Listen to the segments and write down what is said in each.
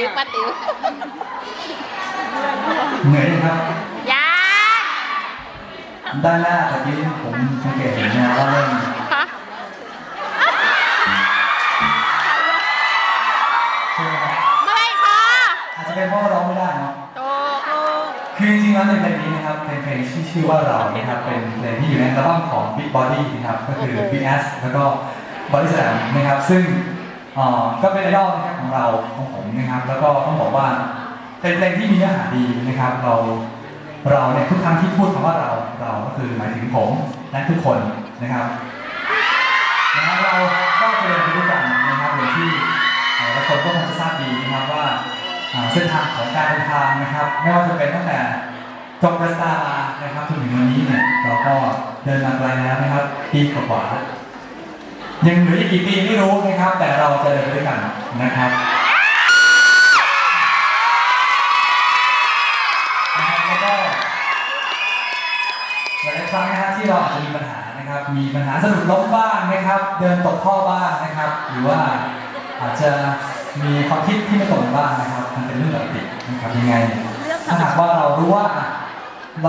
ติ๋วป้าติ๋วเหนื่อยไหมครับยังด้านหน้าตะกี้ผมสังเกตเห็นนะว่าเล่นฮะใช่ไหมครับเมื่อยคออาจจะเป็นเพราะว่าร้องไม่ได้เนาะโตโตคือจริงๆแล้วในเพลงนี้นะครับเป็นเพลงที่ชื่อว่าเรานะครับเป็นเพลงที่อยู่ในอัลบั้มของ Big Body นะครับก็คือ Big S แล้วก็ Body Slam นะครับซึ่งเอ่อ ก็เป็นไอดอลนะครับของเราของผมนะครับ แล้วก็ต้องบอกว่าเป็นเพลงที่มีเนื้อหาดีนะครับ เราเราเนี่ยทุกครั้งที่พูดคำว่าเราเราก็คือหมายถึงผมและทุกคนนะครับนะครับเราก็จะเดินไปด้วยกันนะครับโดยที่เอ่อทุกคนก็คงจะทราบดีนะครับว่าเส้นทางของการเดินทางนะครับ ไม่ว่าจะเป็นตั้งแต่จบกระตามานะครับจนถึงวันนี้เนี่ยเราก็เดินมาไกลแล้วนะครับปีกว่า ยังเหลืออีกกี่ปีไม่รู้นะครับ แต่เราจะเดินไปด้วยกันนะครับนะครับแล้วก็หลายๆครั้งนะฮะที่เราอาจจะมีปัญหานะครับ มีปัญหาสะดุดล้มบ้างนะครับ เดินตกท่อบ้างนะครับ หรือว่าอาจจะมีความคิดที่ไม่ตรงบ้างนะครับ มันเป็นเรื่องปกตินะครับยังไงถ้าหากว่าเรารู้ว่าอะ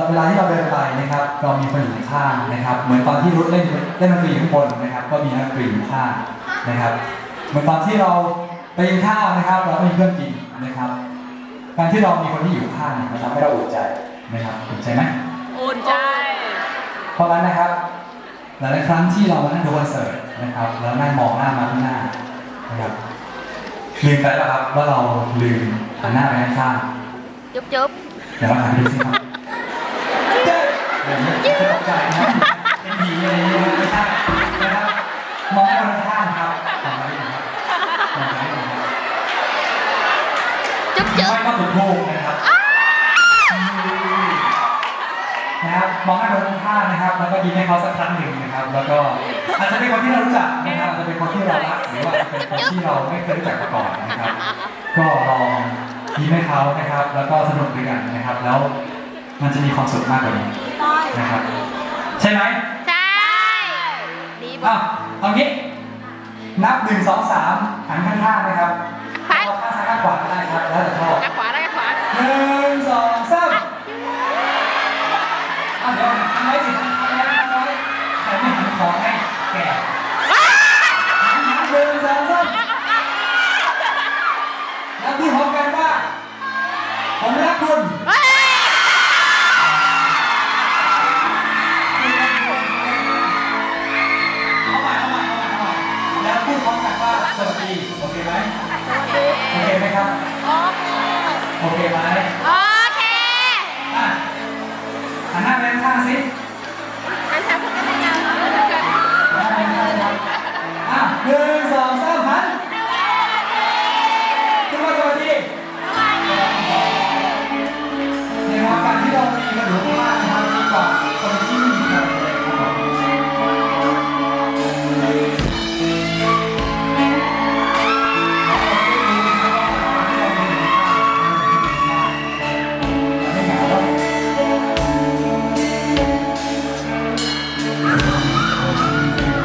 เวลาที่เราเดินไปนะครับ เรามีคนอยู่ข้างนะครับ เหมือนตอนที่รุดเล่นเล่นดนตรีอยู่ข้างบนนะครับ ก็มีนักดนตรีอยู่ข้างนะครับ เหมือนตอนที่เราไปกินข้าวนะครับ เราก็มีเพื่อนกินนะครับ การที่เรามีคนที่อยู่ข้างเนี่ยมันทำให้เราอุ่นใจนะครับอุ่นใจไหมอุ่นใจ เพราะฉะนั้นนะครับ หลายๆครั้งที่เรามานั่งดูคอนเสิร์ตนะครับ แล้วนั่งมองหน้ามาข้างหน้านะครับลืมไปแล้วครับว่าเราลืมหันหน้าไปข้างจุ๊บจุ๊บๆเดี๋ยวเราหันไปดูสิครับ ใจนะครับเป็นผีอะไรอย่างเงี้ยไม่ใช่นะครับมองไปข้างครับมองไปข้างๆมองไปข้างจุ๊บจุ๊บไม่ต้องถูกลูกนะครับนะครับมองหน้าคนข้างนะครับ แล้วก็ยิ้มให้เขาสักครั้งหนึ่งนะครับ แล้วก็อาจจะเป็นคนที่เรารู้จักนะครับอาจจะเป็นคนที่เรารักหรือว่าเป็นคนที่เราไม่เคยรู้จักมาก่อนนะครับ ก็ลองยิ้มให้เขานะครับ แล้วก็สนุกด้วยกันนะครับ แล้วมันจะมีความสุขมากกว่านี้นะครับ ใช่ไหมใช่ดีอ้าบ่วเอางี้ นับหนึ่งสองสามหันข้างๆนะครับเอาข้างซ้ายข้างขวาก็ได้ครับ แล้วแต่ชอบกระขวาได้กระขวาหนึ่งสองสาม Música